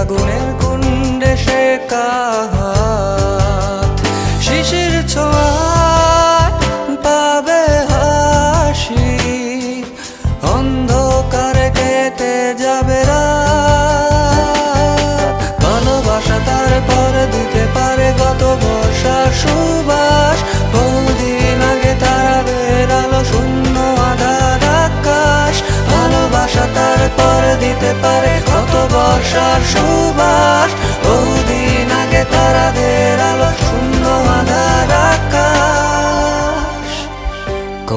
আগুনের কুণ্ডে সে কাহাত। শিশির ছোঁয়া পাবে হাসি। অন্ধকার কেটে যাবে ভালোবাসা তার পরে দিতে পারে গত বর্ষা সুবাস। বহুদিন আগে তারা বেড়ালো শূন্য আধার আকাশ। ভালোবাসা তার পরে দিতে পারে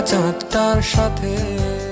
চাঁদটার সাথে।